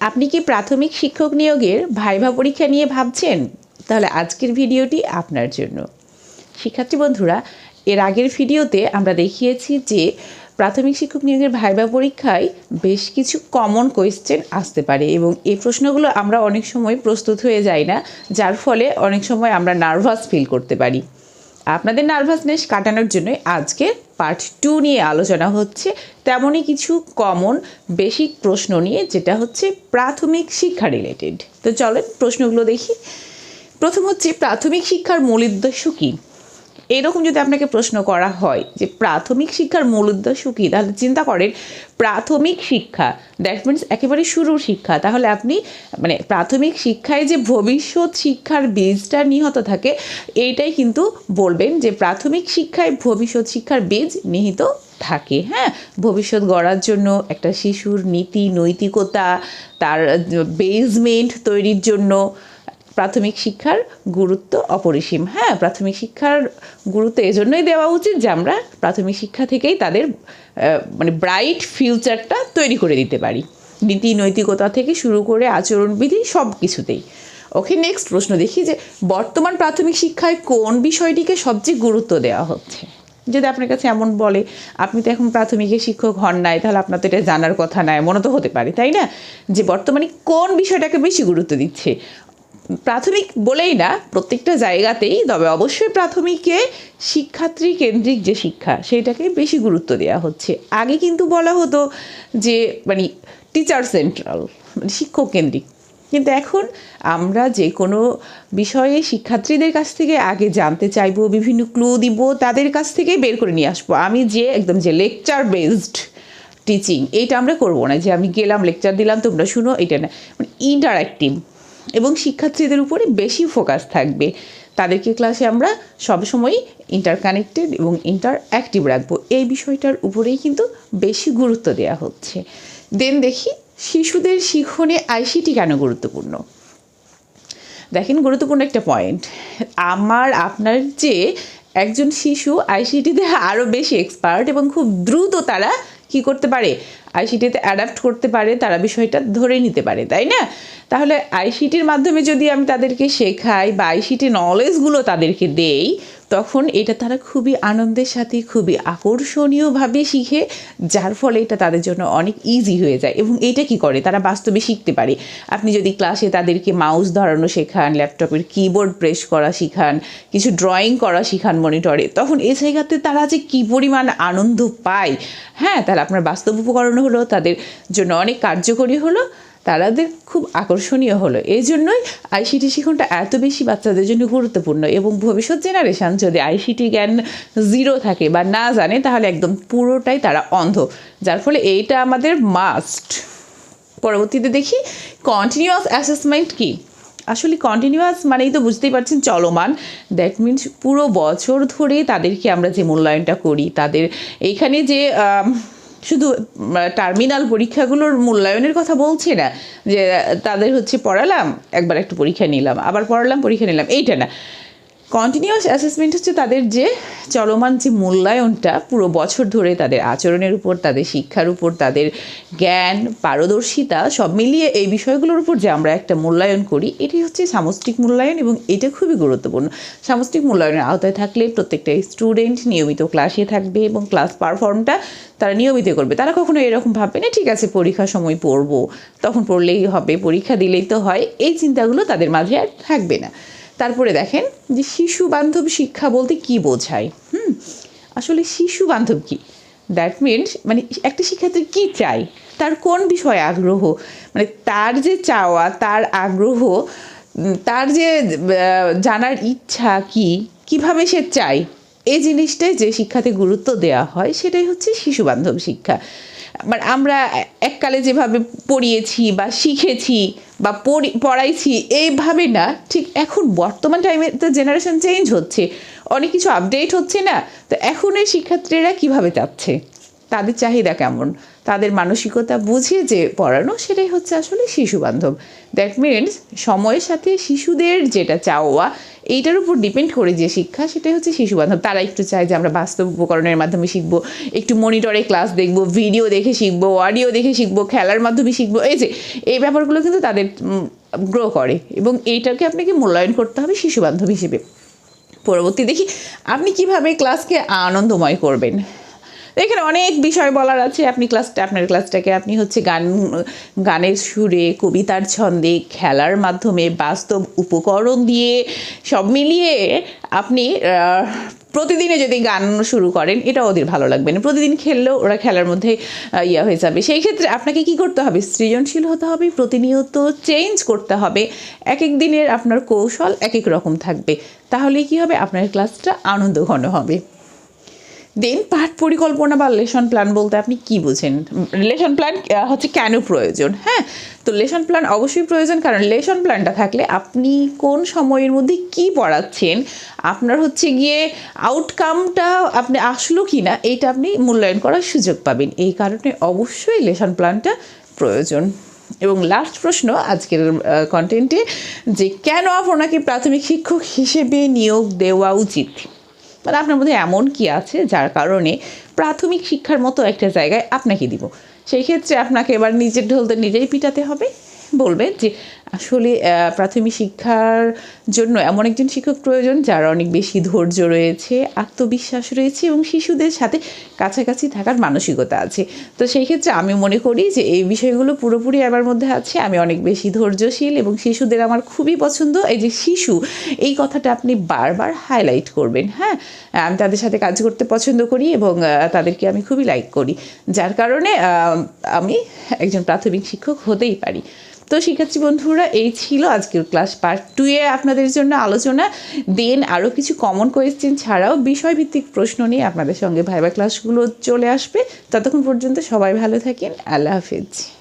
আপনি কি প্রাথমিক শিক্ষক নিয়োগের ভাইভা পরীক্ষা নিয়ে ভাবছেন? তাহলে আজকের ভিডিওটি আপনার জন্য। শিক্ষার্থী বন্ধুরা, এর আগের ভিডিওতে আমরা দেখিয়েছি যে প্রাথমিক শিক্ষক নিয়োগের ভাইবা পরীক্ষায় বেশ কিছু কমন কোয়েশ্চেন আসতে পারে এবং এই প্রশ্নগুলো আমরা অনেক সময় প্রস্তুত হয়ে যাই না, যার ফলে অনেক সময় আমরা নার্ভাস ফিল করতে পারি। আপনাদের নার্ভাসনেস কাটানোর জন্য আজকে পার্ট টু নিয়ে আলোচনা হচ্ছে, তেমনই কিছু কমন বেসিক প্রশ্ন নিয়ে, যেটা হচ্ছে প্রাথমিক শিক্ষা রিলেটেড তো চলেন প্রশ্নগুলো দেখি। প্রথম হচ্ছে, প্রাথমিক শিক্ষার মূল উদ্দেশ্য কী? এরকম যদি আপনাকে প্রশ্ন করা হয় যে প্রাথমিক শিক্ষার মূল উদ্দেশ্য কী, তাহলে চিন্তা করেন প্রাথমিক শিক্ষা দ্যাট মিনস একেবারে শুরুর শিক্ষা। তাহলে আপনি মানে প্রাথমিক শিক্ষায় যে ভবিষ্যৎ শিক্ষার বীজটা নিহত থাকে, এইটাই কিন্তু বলবেন যে প্রাথমিক শিক্ষায় ভবিষ্যৎ শিক্ষার বীজ নিহিত থাকে। হ্যাঁ ভবিষ্যৎ গড়ার জন্য একটা শিশুর নীতি, নৈতিকতা, তার বেজমেন্ট তৈরির জন্য প্রাথমিক শিক্ষার গুরুত্ব অপরিসীম। হ্যাঁ প্রাথমিক শিক্ষার গুরুত্ব এজন্যই দেওয়া উচিত যে আমরা প্রাথমিক শিক্ষা থেকেই তাদের মানে ব্রাইট ফিউচারটা তৈরি করে দিতে পারি। নীতি, নৈতিকতা থেকে শুরু করে আচরণবিধি সব কিছুতেই ওকে নেক্সট প্রশ্ন দেখি যে বর্তমান প্রাথমিক শিক্ষায় কোন বিষয়টিকে সবচেয়ে গুরুত্ব দেওয়া হচ্ছে? যদি আপনার কাছে এমন বলে, আপনি তো এখন প্রাথমিকের শিক্ষক হন নাই, তাহলে আপনার তো এটা জানার কথা নয় মনে তো হতে পারে, তাই না? যে বর্তমানে কোন বিষয়টাকে বেশি গুরুত্ব দিচ্ছে? প্রাথমিক বলেই না, প্রত্যেকটা জায়গাতেই, তবে অবশ্যই প্রাথমিকে শিক্ষার্থী কেন্দ্রিক যে শিক্ষা সেটাকে বেশি গুরুত্ব দেওয়া হচ্ছে। আগে কিন্তু বলা হতো যে মানে টিচার সেন্ট্রাল মানে শিক্ষক কেন্দ্রিক। কিন্তু এখন আমরা যে কোনো বিষয়ে শিক্ষার্থীদের কাছ থেকে আগে জানতে চাইব, বিভিন্ন ক্লু দিব, তাদের কাছ থেকে বের করে নিয়ে আসব। আমি যে একদম যে লেকচার বেসড টিচিং এইটা আমরা করব না যে আমি গেলাম লেকচার দিলাম, তোমরা শুনো এটা না। মানে ইন্টারাক্টিভ এবং শিক্ষার্থীদের উপরে বেশি ফোকাস থাকবে। তাদেরকে ক্লাসে আমরা সবসময়ই ইন্টারকানেক্টেড এবং ইন্টার অ্যাক্টিভ রাখব। এই বিষয়টার উপরেই কিন্তু বেশি গুরুত্ব দেওয়া হচ্ছে। দেন দেখি, শিশুদের শিখনে আইসিটি কেন গুরুত্বপূর্ণ? দেখেন গুরুত্বপূর্ণ একটা পয়েন্ট আমার, আপনার যে একজন শিশু আইসিটিতে আরও বেশি এক্সপার্ট এবং খুব দ্রুত তারা কি করতে পারে? আইসিটিতে অ্যাডাপ্ট করতে পারে, তারা বিষয়টা ধরে নিতে পারে, তাই না? তাহলে আইসিটির মাধ্যমে যদি আমি তাদেরকে শেখাই বা আইসিটি নলেজগুলো তাদেরকে দেই, তখন এটা তারা খুবই আনন্দের সাথে, খুবই আকর্ষণীয়ভাবে শিখে, যার ফলে এটা তাদের জন্য অনেক ইজি হয়ে যায় এবং এটা কি করে? তারা বাস্তবে শিখতে পারে। আপনি যদি ক্লাসে তাদেরকে মাউস ধরানো শেখান ল্যাপটপের কিবোর্ড প্রেস করা শেখান, কিছু ড্রয়িং করা শেখান মনিটরে তখন এই জায়গাতে তারা যে কী পরিমাণ আনন্দ পায় হ্যাঁ? তাহলে আপনার বাস্তব উপকরণ হলো, তাদের জন্য অনেক কার্যকরী হলো, তারাদের খুব আকর্ষণীয় হলো। এই জন্যই আইসিটি শিখনটা এত বেশি বাচ্চাদের জন্য গুরুত্বপূর্ণ এবং ভবিষ্যৎ জেনারেশান যদি আইসিটি জ্ঞান জিরো থাকে বা না জানে, তাহলে একদম পুরোটাই তারা অন্ধ। যার ফলে এইটা আমাদের মাস্ট পরবর্তীতে দেখি কন্টিনিউয়াস অ্যাসেসমেন্ট কি? আসলে কন্টিনিউয়াস মানেই তো বুঝতেই পারছেন চলমান। দ্যাট মিন্স পুরো বছর ধরে তাদেরকে আমরা যে মূল্যায়নটা করি, তাদের এইখানে যে শুধু টার্মিনাল পরীক্ষাগুলোর মূল্যায়নের কথা বলছি না, যে তাদের হচ্ছে পড়ালাম, একবার একটু পরীক্ষা নিলাম, আবার পড়ালাম, পরীক্ষা নিলাম, এইটা না। কন্টিনিউয়াস অ্যাসেসমেন্ট হচ্ছে তাদের যে চলমান যে মূল্যায়নটা পুরো বছর ধরে তাদের আচরণের উপর, তাদের শিক্ষার উপর, তাদের জ্ঞান, পারদর্শিতা সব মিলিয়ে এই বিষয়গুলোর উপর যে আমরা একটা মূল্যায়ন করি এটি হচ্ছে সামষ্টিক মূল্যায়ন এবং এটা খুবই গুরুত্বপূর্ণ। সামষ্টিক মূল্যায়নের আওতায় থাকলে প্রত্যেকটা স্টুডেন্ট নিয়মিত ক্লাসে থাকবে এবং ক্লাস পারফর্মটা তারা নিয়মিত করবে। তারা কখনো এরকম ভাববে না, ঠিক আছে পরীক্ষার সময় পড়ব। তখন পড়লেই হবে, পরীক্ষা দিলেই তো হয়, এই চিন্তাগুলো তাদের মাঝে আর থাকবে না। তারপরে দেখেন যে শিশু বান্ধব শিক্ষা বলতে কি বোঝায়? হুম, আসলে শিশু বান্ধব কি? দ্যাট মিনস মানে একটা শিক্ষার্থী কি চাই তার কোন বিষয়ে আগ্রহ? মানে তার যে চাওয়া, তার আগ্রহ তার যে জানার ইচ্ছা কি, কীভাবে সে চায়? এই জিনিসটাই যে শিক্ষাতে গুরুত্ব দেওয়া হয়, সেটাই হচ্ছে শিশু বান্ধব শিক্ষা। মানে আমরা এককালে যেভাবে পড়িয়েছি বা শিখেছি বা পড়ি, পড়াইছি, এইভাবে না, ঠিক এখন বর্তমান টাইমে তো জেনারেশন চেঞ্জ হচ্ছে। অনেক কিছু আপডেট হচ্ছে না, তো এখন এই শিক্ষার্থীরা কীভাবে চাচ্ছে? তাদের চাহিদা কেমন? তাদের মানসিকতা বুঝে যে পড়ানো সেটাই হচ্ছে আসলে শিশু বান্ধব। দ্যাট মিনস সময়ের সাথে শিশুদের যেটা চাওয়া, এইটার উপর ডিপেন্ড করে যে শিক্ষা, সেটাই হচ্ছে শিশু বান্ধব। তারা একটু চায় যে আমরা বাস্তব উপকরণের মাধ্যমে শিখব, একটু মনিটরে ক্লাস দেখব ভিডিও দেখে শিখব অডিও দেখে শিখব, খেলার মাধ্যমে শিখব। এই যে, এই ব্যাপারগুলো কিন্তু তাদের গ্রো করে এবং এইটাকে আপনাকে মূল্যায়ন করতে হবে শিশু বান্ধব হিসেবে। পরবর্তী দেখি, আপনি কীভাবে ক্লাসকে আনন্দময় করবেন? এখানে অনেক বিষয় বলার আছে। আপনি ক্লাসটা আপনার ক্লাসটাকে আপনি হচ্ছে গান, গানের সুরে, কবিতার ছন্দে, খেলার মাধ্যমে, বাস্তব উপকরণ দিয়ে সব মিলিয়ে আপনি প্রতিদিনে যদি গান শুরু করেন, এটা ওদের ভালো লাগবে না। প্রতিদিন খেললেও ওরা খেলার মধ্যে ইয়া হয়ে যাবে। সেই ক্ষেত্রে আপনাকে কি করতে হবে? সৃজনশীল হতে হবে, প্রতিনিয়ত চেঞ্জ করতে হবে। এক এক দিনের আপনার কৌশল এক এক রকম থাকবে। তাহলে কি হবে? আপনার ক্লাসটা আনন্দ ঘন হবে। দেন পাঠ পরিকল্পনা বা লেসন প্ল্যান বলতে আপনি কি বুঝেন? লেসন প্ল্যান হচ্ছে কেন প্রয়োজন? হ্যাঁ তো লেসন প্ল্যান অবশ্যই প্রয়োজন, কারণ লেসন প্ল্যানটা থাকলে আপনি কোন সময়ের মধ্যে কি পড়াচ্ছেন, আপনার হচ্ছে গিয়ে আউটকামটা আপনি আসলো কি না এইটা আপনি মূল্যায়ন করার সুযোগ পাবেন। এই কারণে অবশ্যই লেসন প্ল্যানটা প্রয়োজন। এবং লাস্ট প্রশ্ন আজকের কন্টেন্টে যে কেন আপনাকে প্রাথমিক শিক্ষক হিসেবে নিয়োগ দেওয়া উচিত? মানে আপনার মধ্যে এমন কি আছে যার কারণে প্রাথমিক শিক্ষার মতো একটা জায়গায় আপনাকে দিব? সেই ক্ষেত্রে আপনাকে এবার নিজের ঢোলদের নিজেই পিটাতে হবে। বলবে যে আসলে প্রাথমিক শিক্ষার জন্য এমন একজন শিক্ষক প্রয়োজন যার অনেক বেশি ধৈর্য রয়েছে, আত্মবিশ্বাস রয়েছে এবং শিশুদের সাথে কাছাকাছি থাকার মানসিকতা আছে। তো সেই ক্ষেত্রে আমি মনে করি যে এই বিষয়গুলো পুরোপুরি আমার মধ্যে আছে। আমি অনেক বেশি ধৈর্যশীল এবং শিশুদের আমার খুবই পছন্দ। এই যে শিশু, এই কথাটা আপনি বারবার হাইলাইট করবেন হ্যাঁ? আমি তাদের সাথে কাজ করতে পছন্দ করি এবং তাদেরকে আমি খুবই লাইক করি। যার কারণে আমি একজন প্রাথমিক শিক্ষক হতেই পারি। তো শিক্ষার্থী বন্ধুরা, এই ছিল আজকের ক্লাস পার্ট টুয়ে আপনাদের জন্য আলোচনা। দেন আরও কিছু কমন কোয়েশ্চেন ছাড়াও বিষয়ভিত্তিক প্রশ্ন নিয়ে আপনাদের সঙ্গে ভাইবা ক্লাসগুলো চলে আসবে। ততক্ষণ পর্যন্ত সবাই ভালো থাকেন। আল্লাহ হাফিজ।